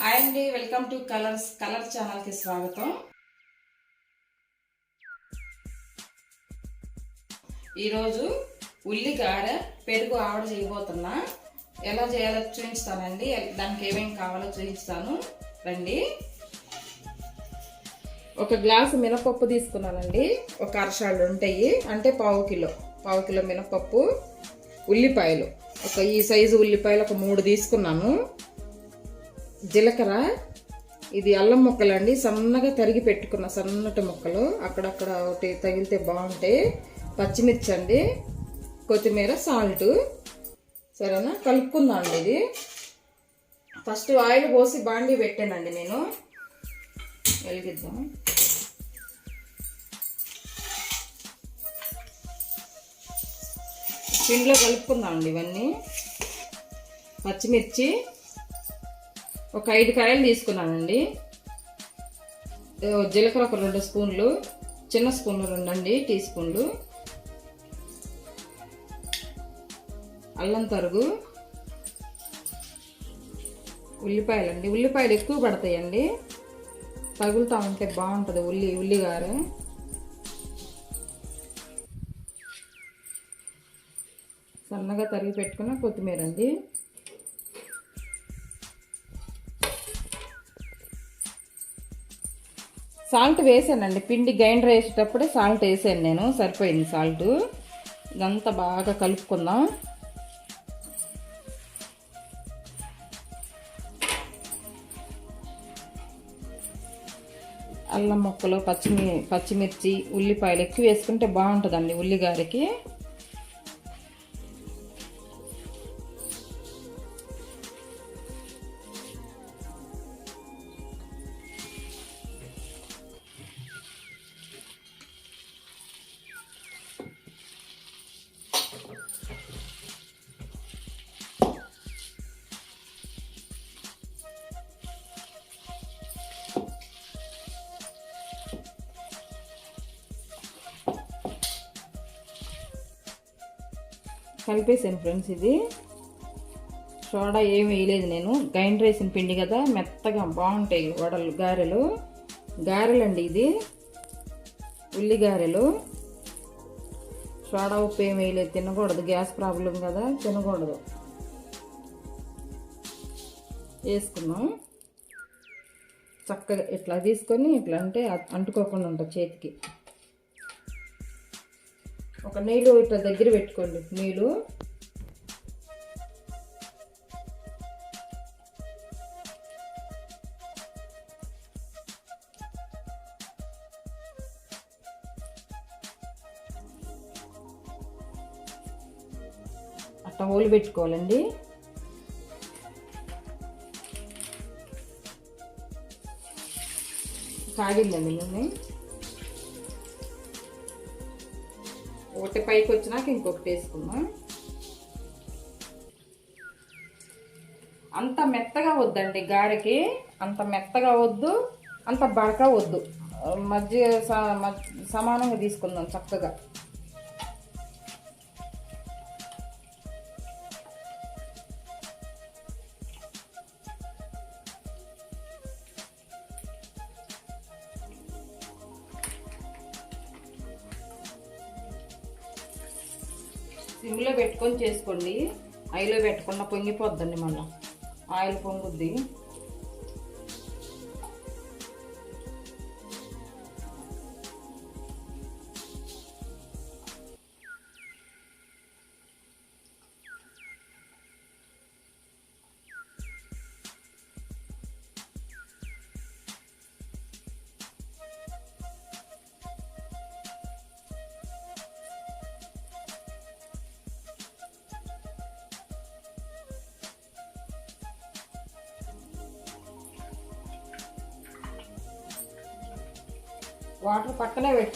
Hi అండి welcome to colours colour ఛానల్కి స్వాగతం. ఈరోజు ఉల్లిగార పెరుగు ఆవిడ చేయబోతున్నా. ఎలా చేయాలో చూపిస్తానండి. దానికి ఏమేమి కావాలో చూపిస్తాను. రండి. ఒక గ్లాసు మినపప్పు తీసుకున్నానండి. ఒక అరషాళ్ళు ఉంటాయి. అంటే పావు కిలో. పావు కిలో మినపప్పు ఉల్లిపాయలు. ఒక ఈ సైజు ఉల్లిపాయలు ఒక మూడు తీసుకున్నాను. జీలకర్ర ఇది అల్లం ముక్కలు అండి సన్నగా తరిగి పెట్టుకున్న సన్నటి ముక్కలు. అక్కడక్కడ ఒకటి తగిలితే బాగుంటాయి పచ్చిమిర్చి అండి. కొత్తిమీర సాల్ట్. సరేనా? కలుపుకుందాం అండి ఇది. ఫస్ట్ ఆయిల్ పోసి బాండీ పెట్టానండి నేను. వెలిగిద్దాం. పిండిలో కలుపుకుందాం అండి ఇవన్నీ. పచ్చిమిర్చి. ఒక ఐదు కాయలు తీసుకున్నానండి. జీలకర్ర ఒక రెండు స్పూన్లు చిన్న స్పూన్లు రెండండి టీ స్పూన్లు. అల్లం తరుగు. ఉల్లిపాయలండి. ఉల్లిపాయలు ఎక్కువ పడతాయండి. తగులుతూ ఉంటే బాగుంటుంది ఉల్లి ఉల్లిగారు సన్నగా తరిగి పెట్టుకున్న కొత్తిమీర అండి సాల్ట్ వేసానండి. పిండి గ్రైండర్ వేసేటప్పుడే సాల్ట్ వేసాను నేను. సరిపోయింది సాల్ట్. ఇదంతా బాగా కలుపుకుందాం. అల్లం ముక్కలు పచ్చిమి పచ్చిమిర్చి ఉల్లిపాయలు ఎక్కువ వేసుకుంటే బాగుంటుందండి ఉల్లిగారికి. కలిపేసాను ఫ్రెండ్స్ ఇది. సోడా ఏం వేయలేదు నేను. గైండ్ రైసిన పిండి కదా మెత్తగా బాగుంటాయి వడలు గారెలు. గారెలండి ఇది. ఉల్లి గారెలు సోడా ఉప్పు ఏం వేయలేదు. తినకూడదు. గ్యాస్ ప్రాబ్లం కదా తినకూడదు. వేసుకున్నాం. చక్కగా ఇట్లా తీసుకొని ఇట్లా అంటే అంటుకోకుండా ఉంటుంది చేతికి. ఒక నీళ్ళు ఇట్లా దగ్గర పెట్టుకోండి. నీళ్ళు. అట్లా ఓలి పెట్టుకోవాలండి. కాగిందండి నూనె. ఒకటి పైకి వచ్చినాక ఇంకొకటి వేసుకుందాం అంత మెత్తగా వద్దండి గారెకి అంత మెత్తగా వద్దు అంత బడక వద్దు మధ్య స- మధ్య- సమానంగా తీసుకుందాం చక్కగా సిమ్లో పెట్టుకొని చేసుకోండి. ఆయిల్లో పెట్టకుండా పొంగిపోద్దండి మళ్ళీ. ఆయిల్ పొంగుద్ది.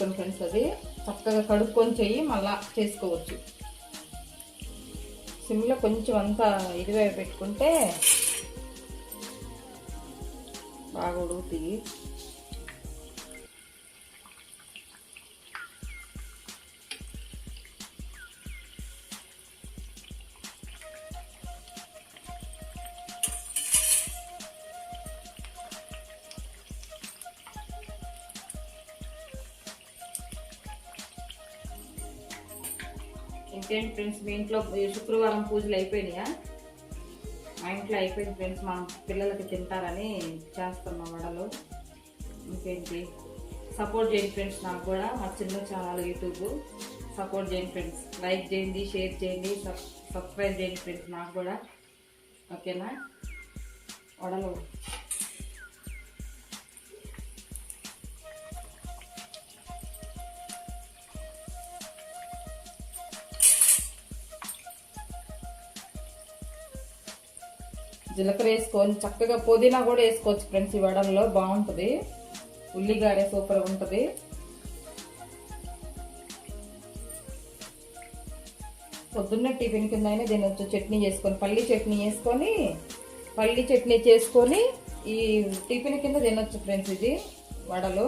పెట్టుకోండి ఫ్రెండ్స్ అది. చక్కగా కడుక్కొని చెయ్యి మళ్ళా చేసుకోవచ్చు. సిమ్లో కొంచెం అంతా ఇదిగా పెట్టుకుంటే బాగా ఉడుగుతాయి ఫ్రెండ్స్ మీ ఇంట్లో శుక్రవారం పూజలు అయిపోయినాయా? మా ఇంట్లో అయిపోయింది ఫ్రెండ్స్ మా పిల్లలకి తింటారని చేస్తున్నాం వడలు. ఇంకేంటి? సపోర్ట్ చేయండి ఫ్రెండ్స్ నాకు కూడా మా చిన్న ఛానల్ యూట్యూబ్. సపోర్ట్ చేయండి ఫ్రెండ్స్ లైక్ చేయండి షేర్ చేయండి సబ్ సబ్స్క్రైబ్ చేయండి ఫ్రెండ్స్ నాకు కూడా. ఓకేనా? వడలు. జీలకర్ర వేసుకొని చక్కగా పుదీనా కూడా వేసుకోవచ్చు ఫ్రెండ్స్ ఈ వడల్లో. బాగుంటుంది. ఉల్లిగాడే సూపర్గా ఉంటుంది. పొద్దున్న టిఫిన్ కింద అయినా వచ్చి చట్నీ చేసుకొని పల్లి చట్నీ వేసుకొని పల్లి చట్నీ చేసుకొని ఈ టిఫిన్ కింద తినొచ్చు ఫ్రెండ్స్ ఇది వడలు.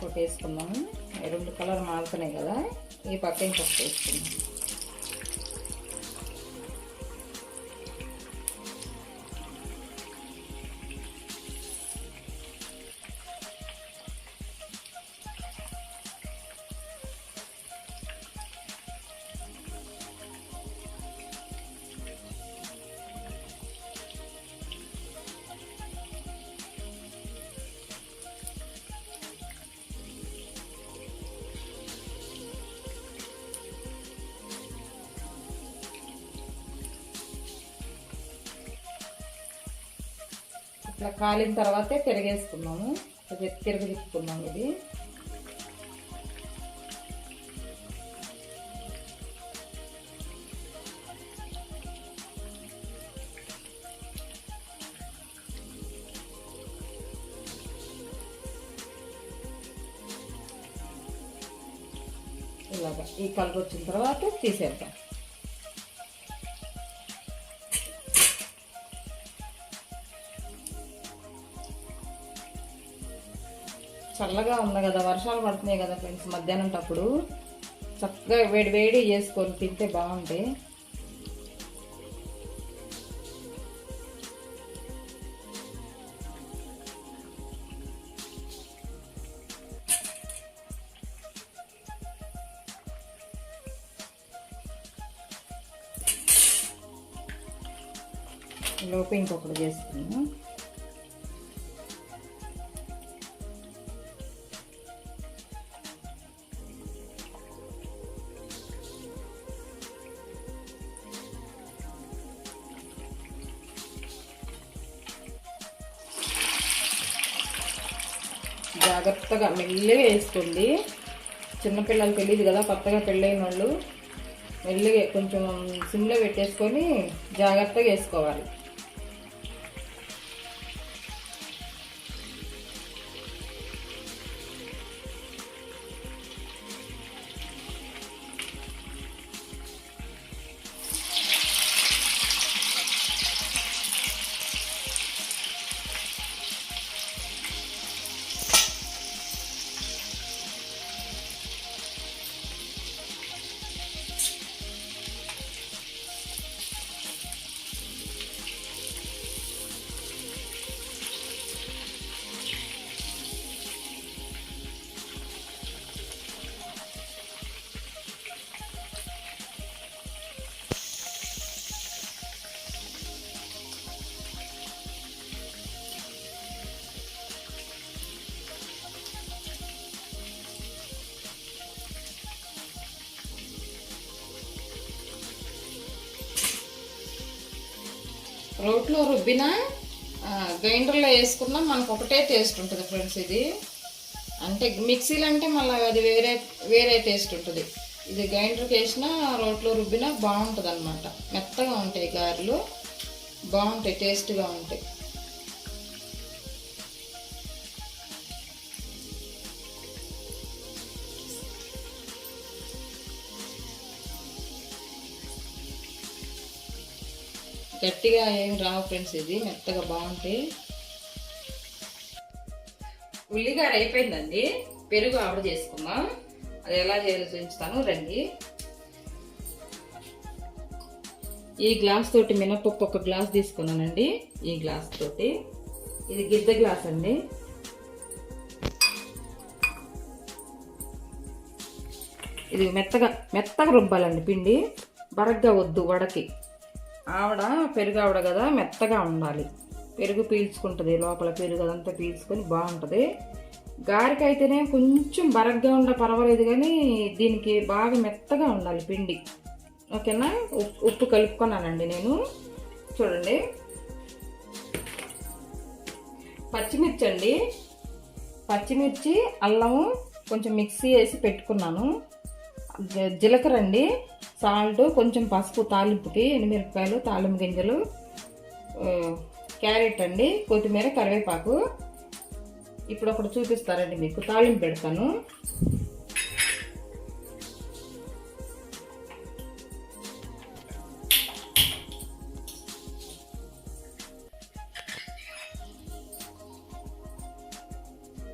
ఇంకోటి వేసుకున్నాము రెండు కలర్ మారుతున్నాయి కదా. ఈ పక్క ఇంకొకటి వేసుకున్నాం ఇట్లా కాలిన తర్వాతే తిరగేసుకున్నాము కొంచెం ఇది. ఇలాగా ఈ కలర్ వచ్చిన తర్వాత తీసేద్దాం. చల్లగా ఉంది కదా వర్షాలు పడుతున్నాయి కదా ఫ్రెండ్స్ మధ్యాహ్నం అప్పుడు చక్కగా వేడి వేడి చేసుకొని తింటే బాగుంటాయి లోపు ఇంకొకటి చేసుకున్నాను మెల్లిగా వేసుకోండి చిన్నపిల్లలు తెలియదు కదా కొత్తగా పెళ్ళైన వాళ్ళు. మెల్లిగా కొంచెం సిమ్లో పెట్టేసుకొని జాగ్రత్తగా వేసుకోవాలి. రోట్లో రుబ్బిన గ్రైండర్లో వేసుకున్నా మనకు ఒకటే టేస్ట్ ఉంటుంది ఫ్రెండ్స్ ఇది. అంటే మిక్సీలు అంటే మళ్ళీ అది వేరే వేరే టేస్ట్ ఉంటుంది. ఇది గ్రైండర్కి వేసినా రోట్లో రుబ్బినా బాగుంటుంది అనమాట మెత్తగా ఉంటాయి గారెలు. బాగుంటాయి టేస్ట్గా ఉంటాయి. గట్టిగా ఏం రావు ఫ్రెండ్స్ ఇది మెత్తగా బాగుంటాయి. ఉల్లిగారు అయిపోయిందండి. పెరుగు ఆవిడ చేసుకుందాం. అది ఎలా చేయాలో చూపిస్తాను. రండి. ఈ గ్లాస్ తోటి మినపప్పు ఒక గ్లాస్ తీసుకున్నానండి. ఈ గ్లాస్ తోటి. ఇది గిద్ద గ్లాస్ అండి. ఇది మెత్తగా మెత్తగా రుబ్బాలండి పిండి. బరగ్గా వద్దు వడకి. ఆవిడ పెరుగు ఆవిడ కదా మెత్తగా ఉండాలి. పెరుగు పీల్చుకుంటుంది లోపల పెరుగు అదంతా పీల్చుకొని బాగుంటుంది. గారికైతేనే కొంచెం బరగ్గా ఉండ పర్వాలేదు కానీ దీనికి బాగా మెత్తగా ఉండాలి పిండి. ఓకేనా? ఉప్పు ఉప్పు కలుపుకున్నానండి నేను. చూడండి. పచ్చిమిర్చి అండి. పచ్చిమిర్చి అల్లము కొంచెం మిక్సీ వేసి పెట్టుకున్నాను. జీలకర్ర అండి. సాల్ట్ కొంచెం పసుపు తాలింపుకి ఎనిమిరపకాయలు తాలింపు గింజలు క్యారెట్ అండి కొత్తిమీర కరివేపాకు. ఇప్పుడు ఒకటి చూపిస్తారండి మీకు తాలింపు పెడతాను.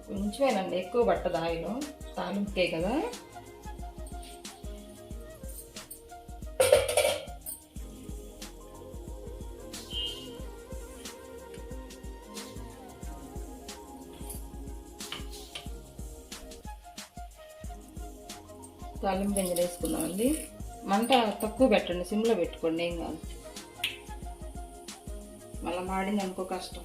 కొంచెమేనండి ఎక్కువ పట్టదు ఆయిల్ తాలింపుకే కదా. తాలింపు గింజలు వేసుకుందామండి. మంట తక్కువ పెట్టండి సిమ్లో పెట్టుకోండి ఏం కాదు. మళ్ళీ మాడింది అనుకో కష్టం.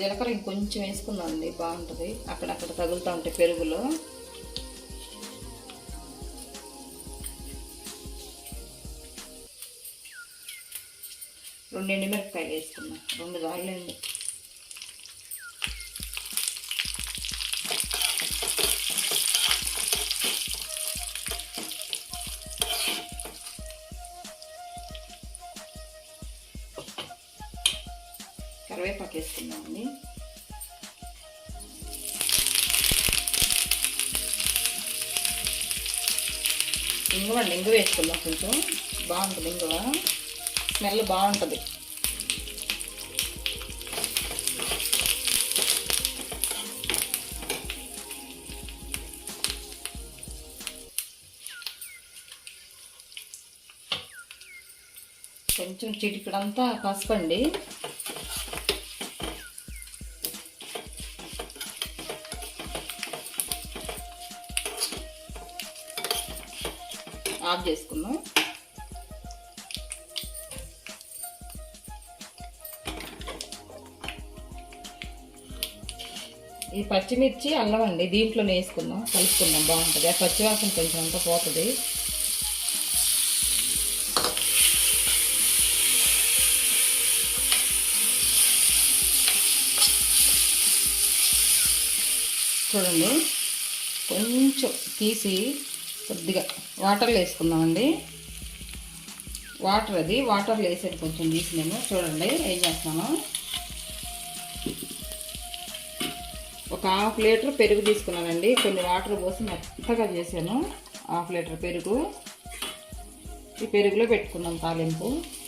జీలకర్ర ఇంకొంచెం వేసుకుందాం బాగుంటుంది. అక్కడక్కడ తగులుతూ ఉంటాయి పెరుగులో. రెండు ఎండుమిరపకాయలు వేసుకున్నాం రెండు దారులండి చూడండి ఇంగు వేసుకుందాం కొంచెం. బాగుంటుంది ఇంగువ స్మెల్ బాగుంటుంది. కొంచెం చిటికడంతా పసుపండి ఆఫ్ చేసుకుందాం. ఈ పచ్చిమిర్చి అల్లం అండి. దీంట్లోనే వేసుకుందాం. కలుపుకుందాం. బాగుంటుంది. ఆ పచ్చివాసన కొంచెం అంతా పోతుంది. చూడండి. కొంచెం తీసి కొద్దిగా వాటర్లో వేసుకుందామండి. వాటర్ అది వాటర్లో వేసేది కొంచెం తీసి నేను. చూడండి ఏం చేస్తున్నాను? ఒక హాఫ్ లీటర్ పెరుగు తీసుకున్నానండి. కొన్ని వాటర్ పోసి మెత్తగా చేశాను. హాఫ్ లీటర్ పెరుగు. ఈ పెరుగులో పెట్టుకున్నాం తాలింపు.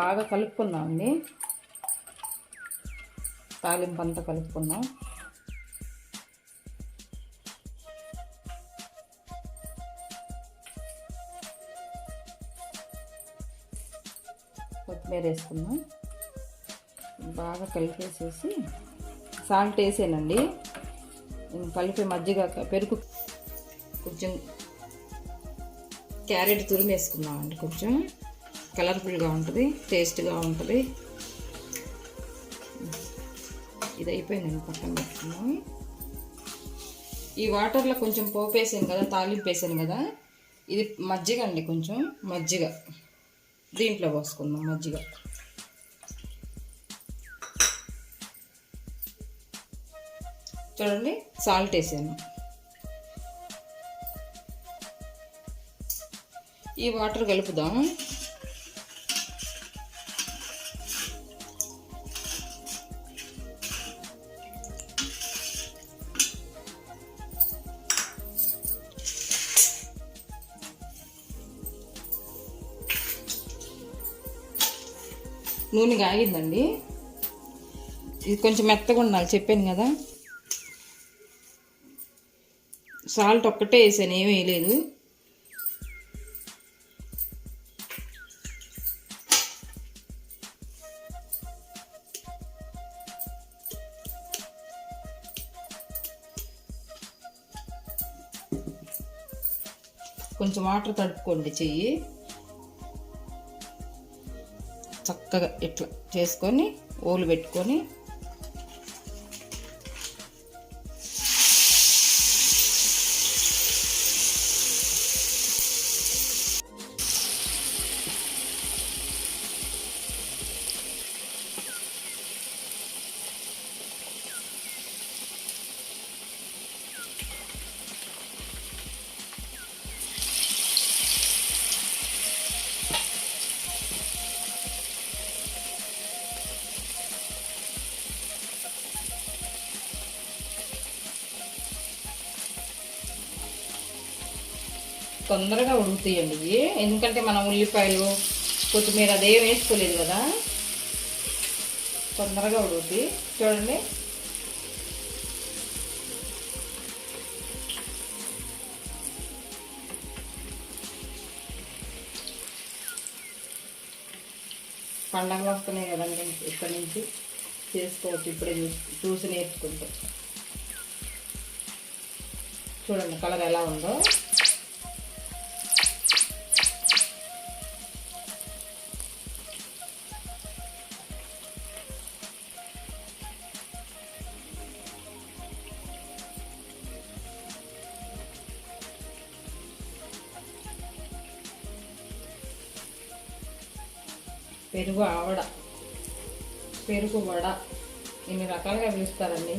బాగా కలుపుకుందాం అండి. తాలింపు అంతా కలుపుకుందాం. కొత్తిమీర వేసుకుందాం. బాగా కలిపేసేసి సాల్ట్ వేసానండి. కలిపి మజ్జిగ పెరుగు కొంచెం క్యారెట్ తురిమేసుకున్నామండి కొంచెం. కలర్ఫుల్గా ఉంటుంది టేస్ట్గా ఉంటుంది. ఇది అయిపోయిందండి పక్కన పెట్టుకున్నాం ఈ వాటర్లో కొంచెం పోపు వేసాను కదా తాలింపు వేసాను కదా ఇది మజ్జిగ అండి కొంచెం మజ్జిగ. దీంట్లో పోసుకుందాం మజ్జిగ. చూడండి సాల్ట్ వేసాను. ఈ వాటర్ కలుపుదాం. నూనె ఆగిందండి ఇది కొంచెం మెత్తగా ఉండాలి చెప్పాను కదా. సాల్ట్ ఒక్కటే వేసాను ఏమీ వేయలేదు. కొంచెం వాటర్ తడుపుకోండి చెయ్యి. చక్కగా ఇట్లా చేసుకొని ఓలు పెట్టుకొని తొందరగా ఉడుకుతాయండి ఇవి. ఎందుకంటే మనం ఉల్లిపాయలు కొత్తిమీర అదే వేసుకోలేదు కదా. తొందరగా ఉడుకుతాయి చూడండి. పండగలు వస్తున్నాయి కదండి ఇక్కడి నుంచి. చేసుకోవచ్చు. ఇప్పుడే చూసి చూసి నేర్చుకుంటే. చూడండి కలర్ ఎలా ఉందో. పెరుగు ఆవడ. పెరుగు వడ. ఇన్ని రకాలుగా పిలుస్తారండి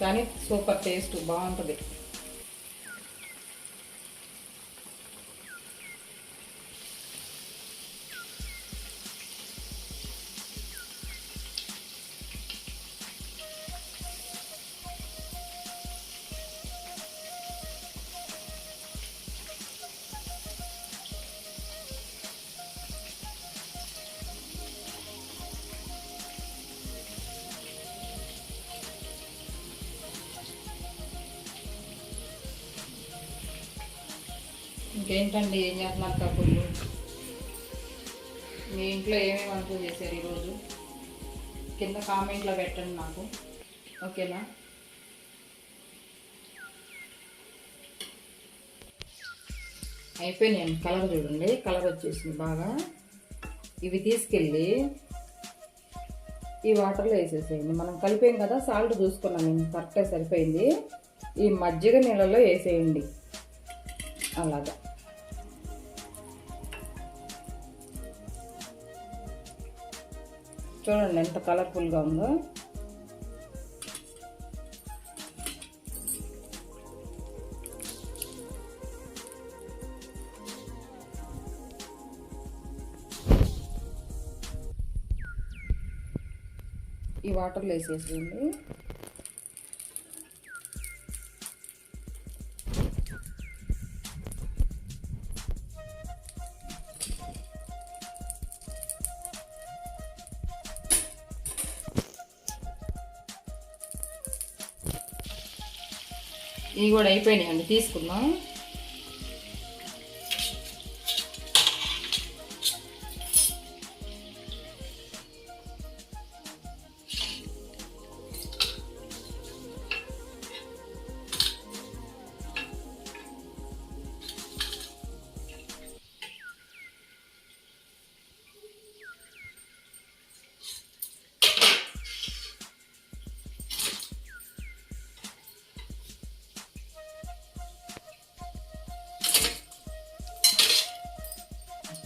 కానీ సూపర్ టేస్ట్ బాగుంటుంది. ఏంటండి ఏం చేస్తున్నారు కబుర్లు? మీ ఇంట్లో ఏమేమి వంటలు చేశారు ఈరోజు? కింద కామెంట్లో పెట్టండి నాకు ఓకేనా? అయిపోయినాయండి కలర్ చూడండి. కలర్ వచ్చేసింది బాగా. ఇవి తీసుకెళ్ళి ఈ వాటర్లో వేసేసేయండి. మనం కలిపాం కదా సాల్ట్ చూసుకున్నాం. నేను కరెక్ట్గా సరిపోయింది. ఈ మజ్జిగ నీళ్ళలో వేసేయండి. అలాగా. చూడండి ఎంత కలర్ఫుల్గా ఉందో. ఈ వాటర్లో వేసేసేయండి. ఇవి కూడా అయిపోయినాయండి తీసుకుందాం.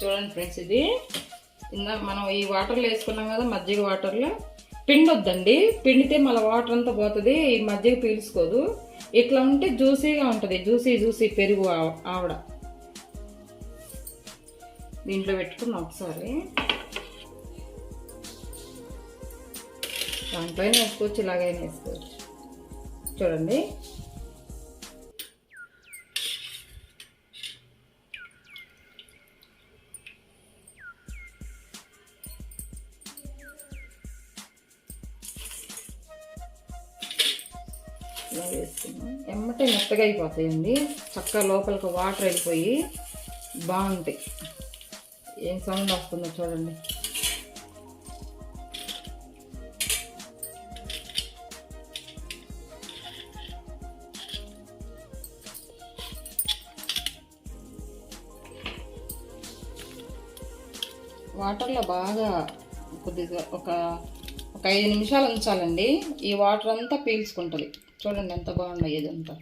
చూడండి ఫ్రెండ్స్ ఇది. ఇందా మనం ఈ వాటర్లో వేసుకున్నాం కదా మజ్జిగ వాటర్లో పిండొద్దండి. పిండితే మళ్ళీ వాటర్ అంతా పోతుంది ఈ మజ్జిగ పీల్చుకోదు. ఇట్లా ఉంటే జ్యూసీగా ఉంటుంది. జ్యూసీ జ్యూసీ పెరుగు ఆవిడ. దీంట్లో పెట్టుకున్నాం ఒకసారి. దానిపైన వేసుకోవచ్చు ఇలాగైనా వేసుకోవచ్చు. చూడండి. ఇలా వేసుకున్నాం ఎమ్మటే మెత్తగా అయిపోతాయండి. చక్కగా లోపలికి వాటర్ వెళ్ళిపోయి బాగుంటాయి. ఏం సౌండ్ వస్తుందో చూడండి. వాటర్లో బాగా కొద్దిగా ఒక ఒక ఐదు నిమిషాలు ఉంచాలండి. ఈ వాటర్ అంతా పీల్చుకుంటుంది. చూడండి ఎంత బాగున్నాయి ఇదంతా.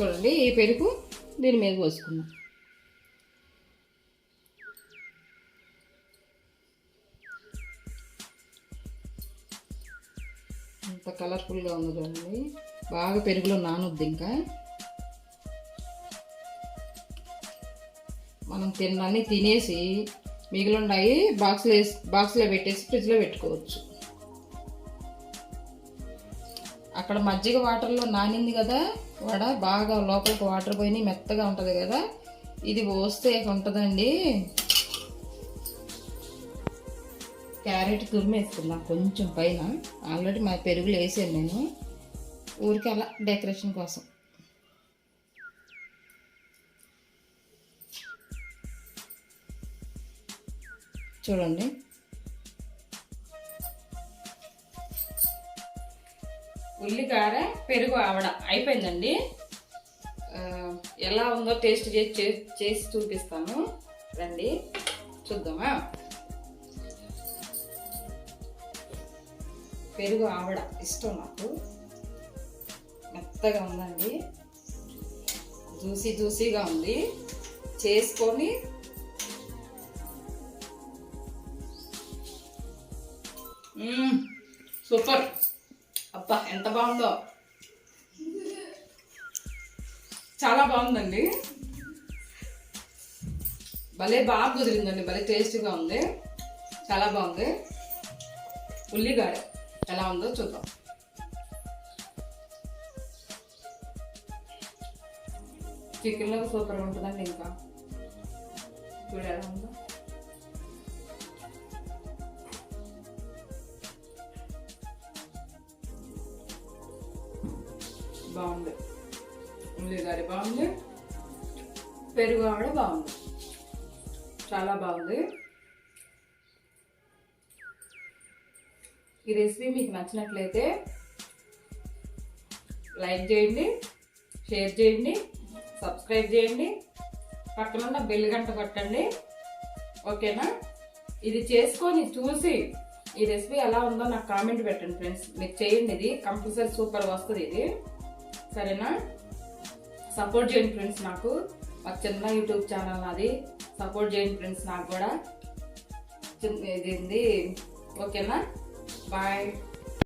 చూడండి ఈ పెరుగు దీని మీద పోసుకుందాం. ఎంత కలర్ఫుల్గా ఉంది చూడండి. బాగా పెరుగులో నానొద్దు ఇంకా. మనం తిన్నన్ని తినేసి మిగిలిండాయి బాక్స్లో వేసి బాక్స్లో పెట్టేసి ఫ్రిడ్జ్లో పెట్టుకోవచ్చు. అక్కడ మజ్జిగ వాటర్లో నానింది కదా వడ బాగా లోపలికి వాటర్ పోయి మెత్తగా ఉంటుంది కదా. ఇది పోస్తే ఉంటుందండి. క్యారెట్ తురిమేసుకున్నా కొంచెం పైన. ఆల్రెడీ మా పెరుగులు వేసాను నేను. ఊరికి అలా డెకరేషన్ కోసం. చూడండి. ఉల్లికార పెరుగు ఆవడ అయిపోయిందండి. ఎలా ఉందో టేస్ట్ చేసి చేసి చూపిస్తాను. రండి చూద్దామా? పెరుగు ఆవడ ఇష్టం నాకు. మెత్తగా ఉందండి. జ్యూసీ జ్యూసీగా ఉంది. చేసుకొని సూపర్. ఎంత బాగుందో. చాలా బాగుందండి. భలే బాగా కుదిరిందండి భలే టేస్ట్గా ఉంది. చాలా బాగుంది. ఉల్లిగాడ ఎలా ఉందో చూద్దాం. చికెన్లో సూపర్ ఉంటుందండి ఇంకా. చూడ ఎలా ఉందో. బాగుంది. ఉల్లిగారి బాగుంది. పెరుగు ఆవిడ బాగుంది. చాలా బాగుంది. ఈ రెసిపీ మీకు నచ్చినట్లయితే లైక్ చేయండి షేర్ చేయండి సబ్స్క్రైబ్ చేయండి. పక్కన ఉన్న బెల్ గంట కొట్టండి. ఓకేనా? ఇది చేసుకొని చూసి ఈ రెసిపీ ఎలా ఉందో నాకు కామెంట్ పెట్టండి ఫ్రెండ్స్. మీరు చేయండి ఇది. కంపల్సరీ సూపర్ వస్తుంది ఇది. సరేనా? సపోర్ట్ చేయండి ఫ్రెండ్స్ నాకు. మా చిన్న యూట్యూబ్ ఛానల్ నాది. సపోర్ట్ చేయండి ఫ్రెండ్స్ నాకు కూడా. ఇది ఓకేనా బాయ్